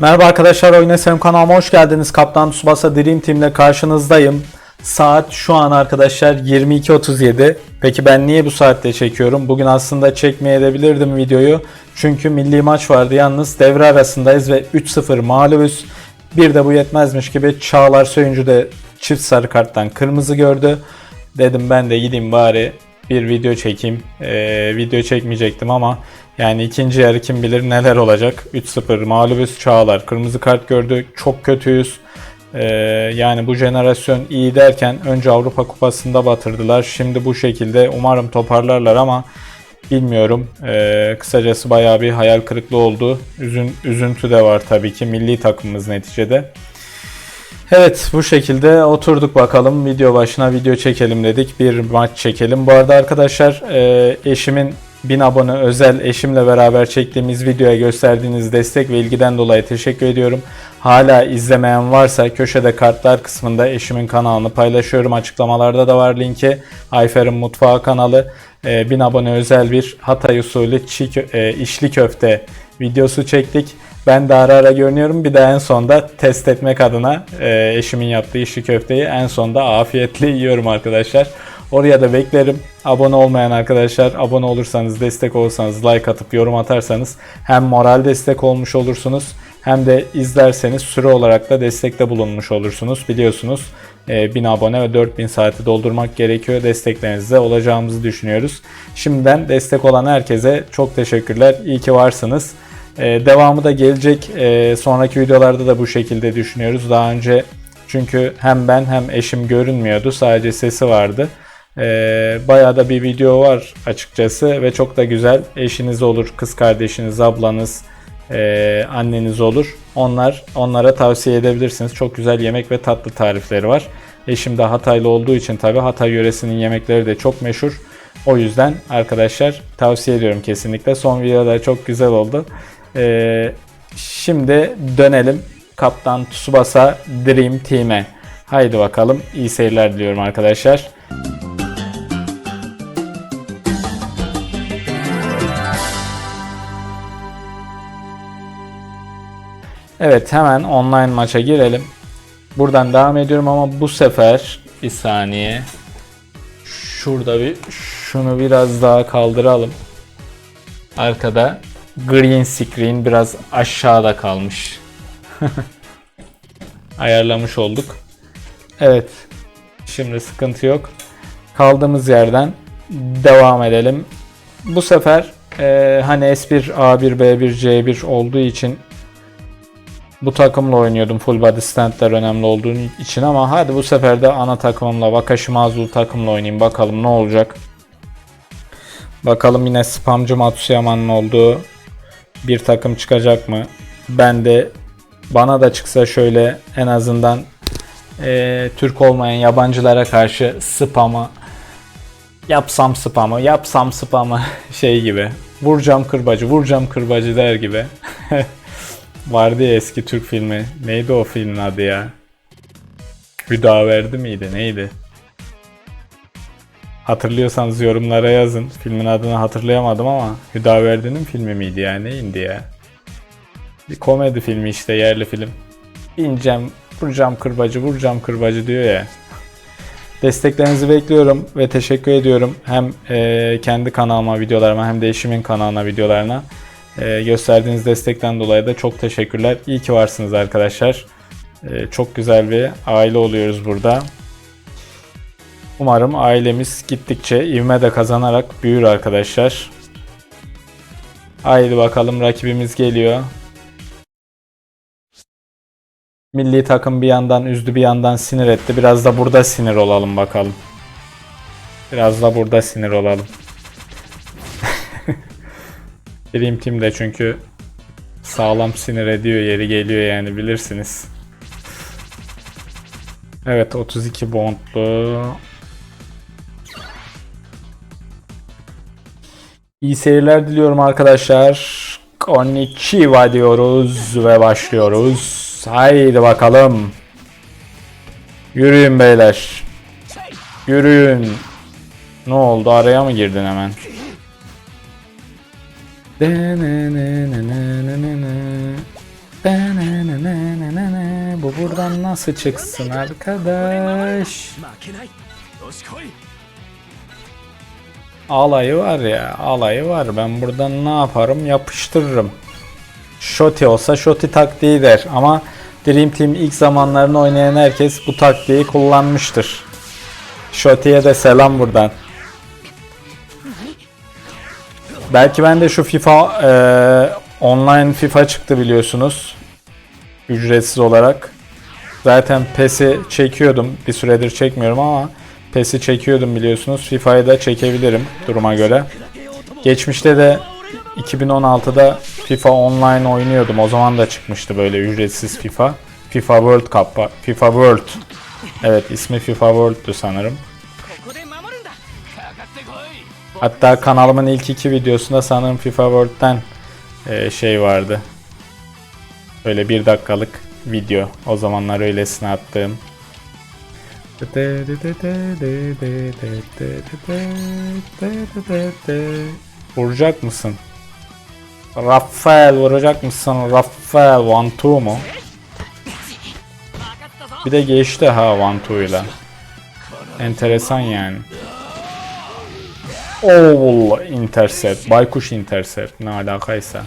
Merhaba arkadaşlar Oyun SM kanalıma hoş geldiniz. Kaptan Tsubasa Dream Team ile karşınızdayım. Saat şu an arkadaşlar 22.37. Peki ben niye bu saatte çekiyorum? Bugün aslında çekmeyebilirdim videoyu. Çünkü milli maç vardı. Yalnız devre arasındayız ve 3-0 mağlubuz. Bir de bu yetmezmiş gibi Çağlar Söyüncü de çift sarı karttan kırmızı gördü. Dedim ben de gideyim bari bir video çekeyim. Ee, video çekmeyecektim ama yani ikinci yarı kim bilir neler olacak. 3-0 mağlubuz Çağlar. Kırmızı kart gördü. Çok kötüyüz. Ee, yani bu jenerasyon iyi derken önce Avrupa Kupası'nda batırdılar. Şimdi bu şekilde umarım toparlarlar ama bilmiyorum. Ee, kısacası bayağı bir hayal kırıklığı oldu. Üzün, üzüntü de var tabii ki milli takımımız neticede. Evet bu şekilde oturduk bakalım video başına video çekelim dedik bir maç çekelim. Bu arada arkadaşlar e, eşimin 1000 abone özel eşimle beraber çektiğimiz videoya gösterdiğiniz destek ve ilgiden dolayı teşekkür ediyorum. Hala izlemeyen varsa köşede kartlar kısmında eşimin kanalını paylaşıyorum. Açıklamalarda da var linki. Ayfer'in Mutfağı kanalı. E, 1000 abone özel bir Hatay usulü çiğ e, içli köfte videosu çektik. Ben de ara ara görünüyorum. Bir de en sonda test etmek adına e, eşimin yaptığı işi köfteyi en sonda afiyetle yiyorum arkadaşlar. Oraya da beklerim. Abone olmayan arkadaşlar abone olursanız, destek olursanız, like atıp yorum atarsanız hem moral destek olmuş olursunuz hem de izlerseniz süre olarak da destekte bulunmuş olursunuz. Biliyorsunuz e, 1000 abone ve 4000 saati doldurmak gerekiyor. Desteklerinizde olacağımızı düşünüyoruz. Şimdiden destek olan herkese çok teşekkürler. İyi ki varsınız. Ee, devamı da gelecek. Ee, sonraki videolarda da bu şekilde düşünüyoruz. Daha önce çünkü hem ben hem eşim görünmüyordu. Sadece sesi vardı. Ee, bayağı da bir video var açıkçası ve çok da güzel. Eşiniz olur, kız kardeşiniz, ablanız, ee, anneniz olur. Onlar onlara tavsiye edebilirsiniz. Çok güzel yemek ve tatlı tarifleri var. Eşim de Hataylı olduğu için tabi Hatay yöresinin yemekleri de çok meşhur. O yüzden arkadaşlar tavsiye ediyorum kesinlikle. Son videolar çok güzel oldu. Ee, şimdi dönelim Kaptan Tsubasa Dream Team'e. Haydi bakalım iyi seyirler diliyorum arkadaşlar. Evet hemen online maça girelim. Buradan devam ediyorum ama bu sefer bir saniye. Şurada bir şunu biraz daha kaldıralım. Arkada green screen biraz aşağıda kalmış. Ayarlamış olduk. Evet. Şimdi sıkıntı yok. Kaldığımız yerden devam edelim. Bu sefer e, hani S1, A1, B1, C1 olduğu için bu takımla oynuyordum. Full body standler önemli olduğu için ama hadi bu sefer de ana takımımla Wakashimazulu takımla oynayayım. Bakalım ne olacak. Bakalım yine spamcı Matsuyama'nın olduğu bir takım çıkacak mı? Ben de bana da çıksa şöyle en azından eee, Türk olmayan yabancılara karşı spamı yapsam spamı yapsam spamı şey gibi vuracağım kırbacı vuracağım kırbacı der gibi vardı ya eski Türk filmi neydi o filmin adı ya Hüdaverdi miydi neydi Hatırlıyorsanız yorumlara yazın. Filmin adını hatırlayamadım ama Hüdaverdi'nin filmi miydi ya? Neyindi ya? Bir komedi filmi işte yerli film. İneceğim, vuracağım kırbacı, vuracağım kırbacı diyor ya. Desteklerinizi bekliyorum ve teşekkür ediyorum. Hem e, kendi kanalıma videolarıma hem de eşimin kanalına videolarına. E, gösterdiğiniz destekten dolayı da çok teşekkürler. İyi ki varsınız arkadaşlar. E, çok güzel bir aile oluyoruz burada. Umarım ailemiz gittikçe ivme de kazanarak büyür arkadaşlar. Haydi bakalım rakibimiz geliyor. Milli takım bir yandan üzdü bir yandan sinir etti. Biraz da burada sinir olalım bakalım. Biraz da burada sinir olalım. Dream Team de çünkü sağlam sinir ediyor yeri geliyor yani bilirsiniz. Evet 32 bondlu. İyi seyirler diliyorum arkadaşlar. Konnichiwa diyoruz ve başlıyoruz. Haydi bakalım. Yürüyün beyler. Yürüyün. Ne oldu araya mı girdin hemen? Bu buradan nasıl çıksın arkadaş? Alayı var ya alayı var ben buradan ne yaparım yapıştırırım. Shoti olsa Shoti taktiği der ama Dream Team ilk zamanlarını oynayan herkes bu taktiği kullanmıştır. Shoti'ye de selam buradan. Belki ben de şu FIFA eee, online FIFA çıktı biliyorsunuz. Ücretsiz olarak. Zaten PES'i çekiyordum. Bir süredir çekmiyorum ama PES'i çekiyordum biliyorsunuz. FIFA'yı da çekebilirim duruma göre. Geçmişte de 2016'da FIFA Online oynuyordum. O zaman da çıkmıştı böyle ücretsiz FIFA. FIFA World Cup. FIFA World. Evet ismi FIFA World'tu sanırım. Hatta kanalımın ilk iki videosunda sanırım FIFA World'den e, şey vardı. Böyle bir dakikalık video. O zamanlar öylesine attığım. Vuracak mısın? Rafael vuracak mısın? Rafael one two mu? Bir de geçti ha one two ile. Enteresan yani. Oo intercept. Baykuş intercept. Ne alakaysa.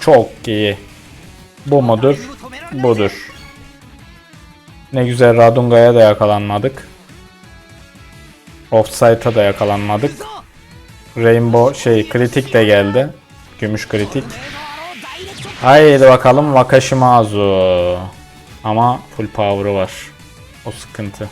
Çok iyi. Bu mudur? Budur. Ne güzel Radunga'ya da yakalanmadık. Offside'a da yakalanmadık. Rainbow şey kritik de geldi. Gümüş kritik. Haydi bakalım Wakashimazu. Ama full power'ı var. O sıkıntı.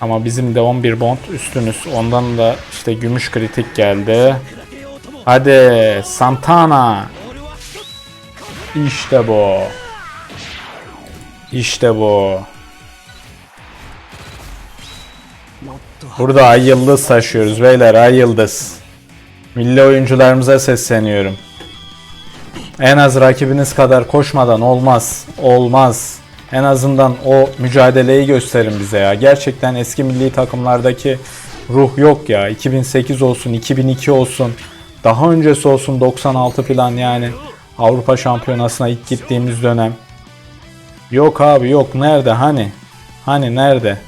Ama bizim de 11 bond üstünüz. Ondan da işte gümüş kritik geldi. Hadi Santana. İşte bu. İşte bu. Burada ay yıldız taşıyoruz beyler ay yıldız. Milli oyuncularımıza sesleniyorum. En az rakibiniz kadar koşmadan olmaz. Olmaz. En azından o mücadeleyi gösterin bize ya. Gerçekten eski milli takımlardaki ruh yok ya. 2008 olsun, 2002 olsun. Daha öncesi olsun 96 falan yani. Avrupa Şampiyonası'na ilk gittiğimiz dönem. Yok abi yok. Nerede hani? Hani nerede?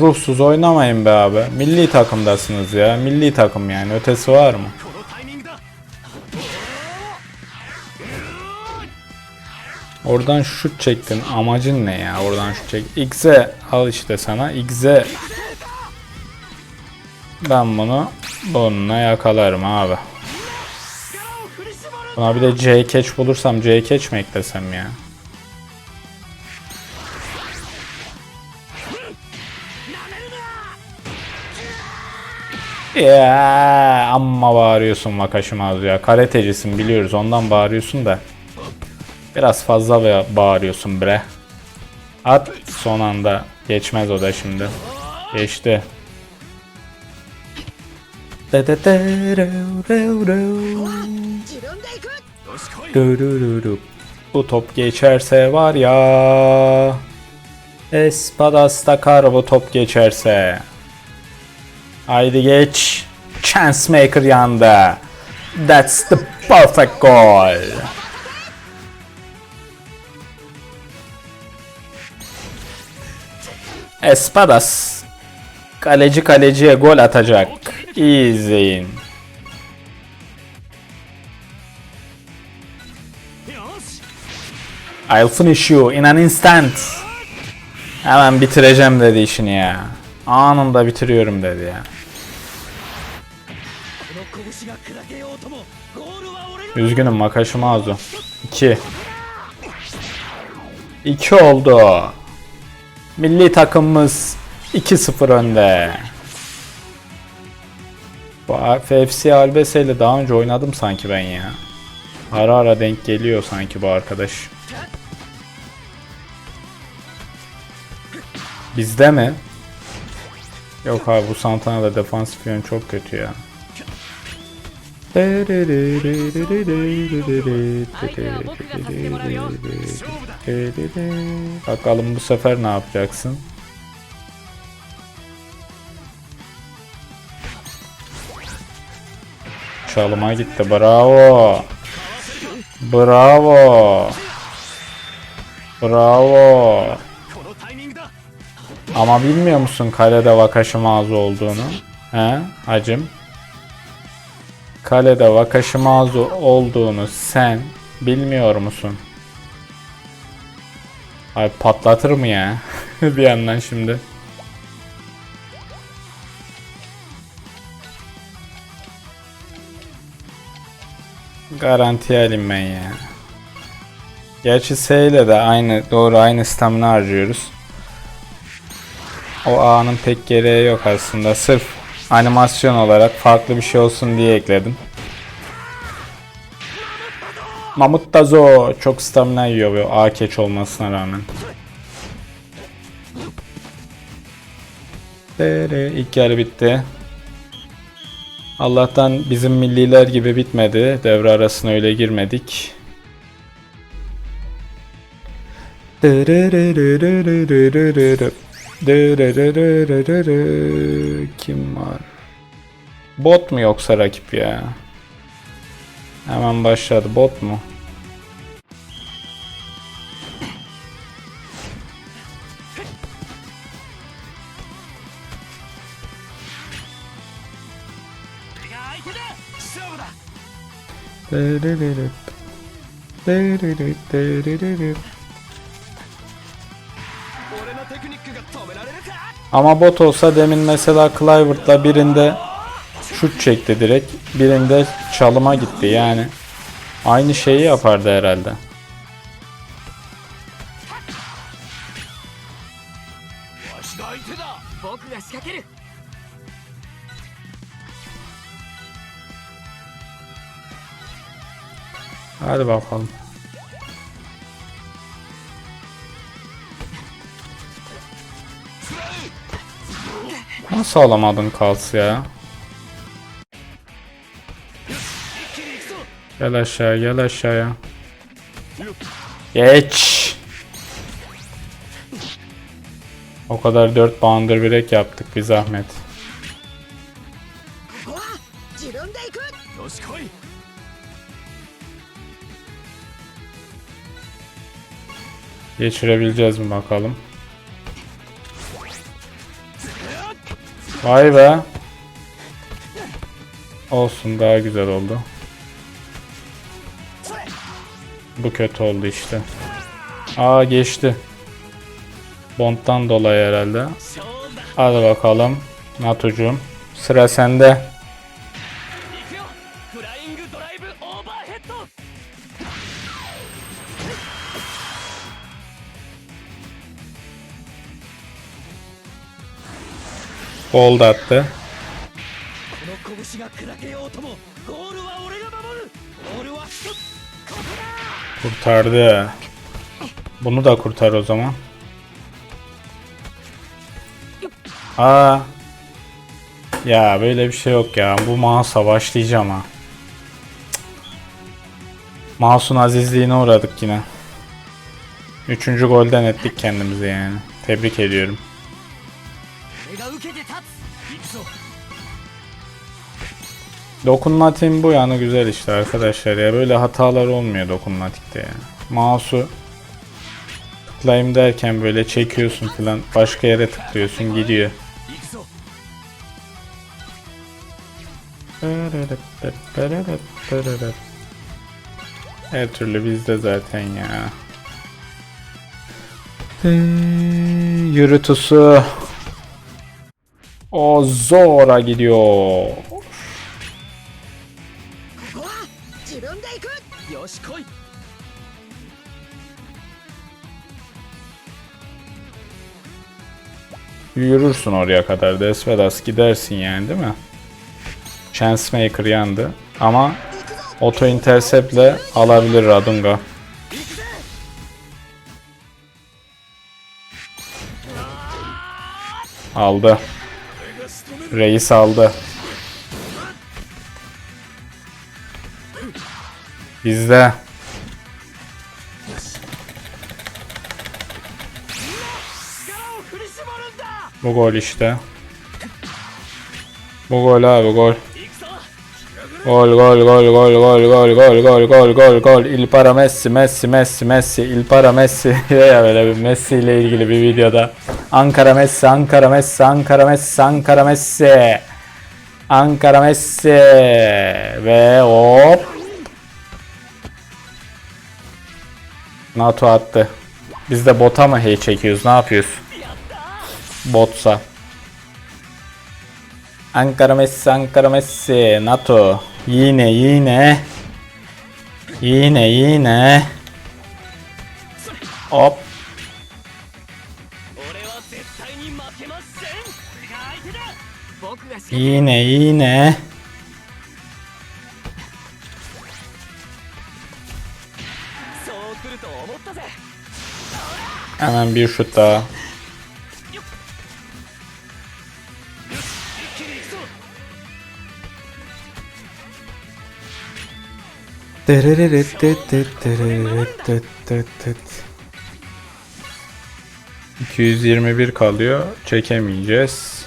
Ruhsuz oynamayın be abi. Milli takımdasınız ya. Milli takım yani. Ötesi var mı? Oradan şut çektin. Amacın ne ya? Oradan şut çek. X'e al işte sana. X'e ben bunu bununla yakalarım abi. Buna bir de C catch bulursam C catch mi eklesem ya? Ya amma bağırıyorsun Wakashimazu ya. Karatecisin biliyoruz ondan bağırıyorsun da. Biraz fazla ba- bağırıyorsun bre. At son anda. Geçmez o da şimdi. Geçti. Bu top geçerse var ya. Espadas takar bu top geçerse. Haydi geç. Chance maker yandı. That's the perfect goal. Espadas. Kaleci kaleciye gol atacak. İyi izleyin. I'll finish you in an instant. Hemen bitireceğim dedi işini ya. Anında bitiriyorum dedi ya. が Üzgünüm Makashimazu. 2. 2 oldu. Milli takımımız 2-0 önde. Bu FFC Albese ile daha önce oynadım sanki ben ya. Ara ara denk geliyor sanki bu arkadaş. Bizde mi? Yok abi bu Santana da defansif yön çok kötü ya. Bakalım bu sefer ne yapacaksın? Çalıma gitti. Bravo. Bravo. Bravo. Ama bilmiyor musun kalede Vakaş'ın ağzı olduğunu? He? Hacım. Kalede Vakashimazu olduğunu sen bilmiyor musun? Ay patlatır mı ya? bir yandan şimdi. Garanti alayım ben ya. Gerçi S ile de aynı doğru aynı stamina harcıyoruz. O ağının pek gereği yok aslında. Sırf animasyon olarak farklı bir şey olsun diye ekledim. Mamut Dazo çok stamina yiyor bu ağ keç olmasına rağmen. İlk yarı bitti. Allah'tan bizim milliler gibi bitmedi. Devre arasına öyle girmedik. Kim var? Bot mu yoksa rakip ya? Hemen başladı. Bot mu? Ama bot olsa demin mesela Clivert'la birinde şut çekti direkt. Birinde çalıma gitti yani. Aynı şeyi yapardı herhalde. Hadi bakalım. Nasıl alamadım kalsı ya? Gel aşağıya gel aşağıya. Geç. O kadar 4 bandır break yaptık bir zahmet. Geçirebileceğiz mi bakalım. Vay be. Olsun daha güzel oldu. Bu kötü oldu işte. Aa geçti. Bond'dan dolayı herhalde. Hadi bakalım. Natucuğum. Sıra sende. Gol attı. Kurtardı. Bunu da kurtar o zaman. Aa. Ya böyle bir şey yok ya. Bu Mahsa başlayacağım ha. Mahsun azizliğine uğradık yine. Üçüncü golden ettik kendimizi yani. Tebrik ediyorum. 俺が受けて立つ行くぞ Dokunmatiğin bu yanı güzel işte arkadaşlar ya. Böyle hatalar olmuyor dokunmatikte ya. Mouse'u tıklayayım derken böyle çekiyorsun falan. Başka yere tıklıyorsun gidiyor. 行くぞ Her türlü bizde zaten ya. Yürütüsü. O zora gidiyor. Yürürsün oraya kadar Desvedas gidersin yani değil mi? Changemaker yandı ama Auto Intercept'le alabilir Radunga. Aldı. Reis aldı. Bizde. Bu gol işte. Bu gol abi gol. Gol gol gol gol gol gol gol gol gol gol gol Il para Messi Messi Messi Messi Il para Messi ya böyle bir Messi ile ilgili bir videoda Ankara Messi Ankara Messi Ankara Messi Ankara Messi Ankara Messi ve hop NATO attı. Biz de bota mı hey çekiyoruz? Ne yapıyoruz? Botsa. Ankara Messi, Ankara Messi, NATO. Yine yine. Yine yine. Hop. Yine yine. Hemen bir şut daha. ...221 kalıyor. Çekemeyeceğiz.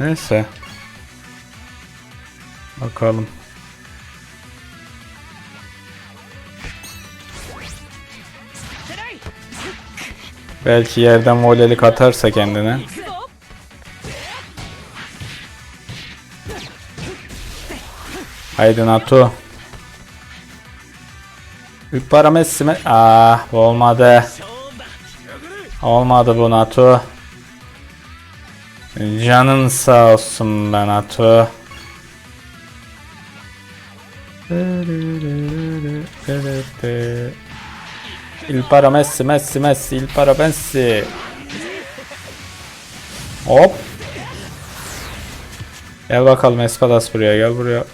Neyse. Bakalım. Belki yerden volelik atarsa kendine. Haydi Natu. Üpparamesime... Ah olmadı. Olmadı bu Natu. Canın sağ olsun ben Atu. Il para Messi Messi Messi il para Messi. Hop. Gel bakalım Espadas buraya gel buraya.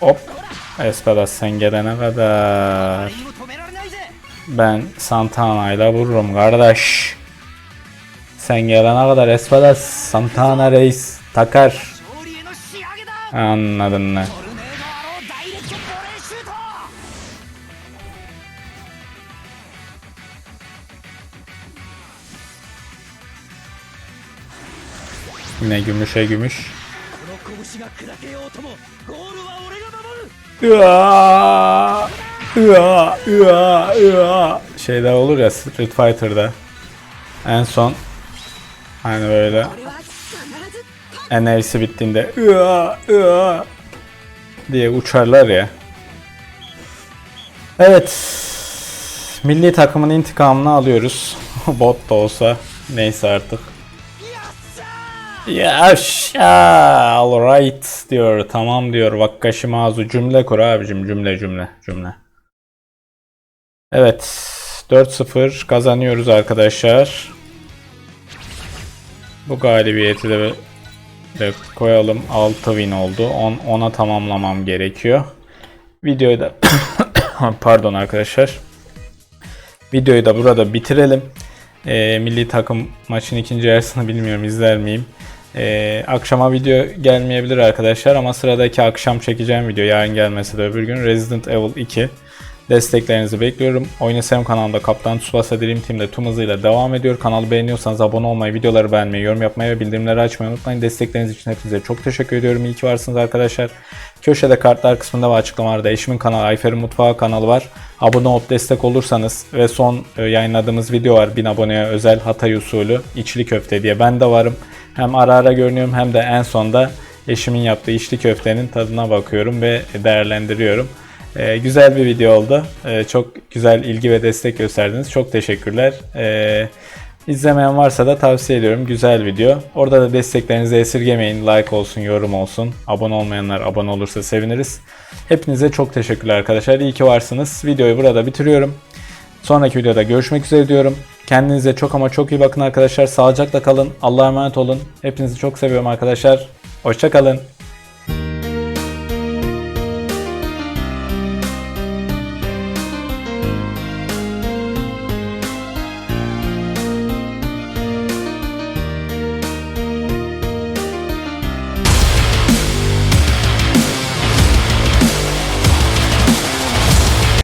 Hop. Espadas sen gelene kadar. Ben Santana ile vururum kardeş. Sen gelene kadar Espadas, Santana Reis takar. Anladın mı? Yine gümüşe gümüş. Üaa! Üaa! Üaa! Üaa! Şeyde olur ya Street Fighter'da. En son Hani böyle. Enerjisi bittiğinde ıa, ıa, diye uçarlar ya. Evet. Milli takımın intikamını alıyoruz. Bot da olsa neyse artık. Yaşa! Alright diyor. Tamam diyor. Vakkaşı mazu. Cümle kur abicim. Cümle cümle cümle. Evet. 4-0 kazanıyoruz arkadaşlar. Bu galibiyeti de, de koyalım 6 win oldu 10 10'a tamamlamam gerekiyor. Videoyu da pardon arkadaşlar. Videoyu da burada bitirelim. Ee, milli takım maçın ikinci yarısını bilmiyorum izler miyim? Ee, akşama video gelmeyebilir arkadaşlar ama sıradaki akşam çekeceğim video yarın gelmese de öbür gün Resident Evil 2 desteklerinizi bekliyorum. Oynasam kanalında Kaptan Tsubasa Dream Team'de tüm hızıyla devam ediyor. Kanalı beğeniyorsanız abone olmayı, videoları beğenmeyi, yorum yapmayı ve bildirimleri açmayı unutmayın. Destekleriniz için hepinize çok teşekkür ediyorum. İyi ki varsınız arkadaşlar. Köşede kartlar kısmında ve açıklamalarda eşimin kanalı Ayfer'in Mutfağı kanalı var. Abone olup destek olursanız ve son e, yayınladığımız video var 1000 aboneye özel Hatay usulü içli köfte diye ben de varım. Hem ara ara görünüyorum hem de en sonda eşimin yaptığı içli köftenin tadına bakıyorum ve değerlendiriyorum. Ee, güzel bir video oldu. Ee, çok güzel ilgi ve destek gösterdiniz. Çok teşekkürler. Ee, izlemeyen varsa da tavsiye ediyorum. Güzel video. Orada da desteklerinizi esirgemeyin. Like olsun, yorum olsun. Abone olmayanlar abone olursa seviniriz. Hepinize çok teşekkürler arkadaşlar. İyi ki varsınız. Videoyu burada bitiriyorum. Sonraki videoda görüşmek üzere diyorum. Kendinize çok ama çok iyi bakın arkadaşlar. Sağlıcakla kalın. Allah'a emanet olun. Hepinizi çok seviyorum arkadaşlar. Hoşçakalın.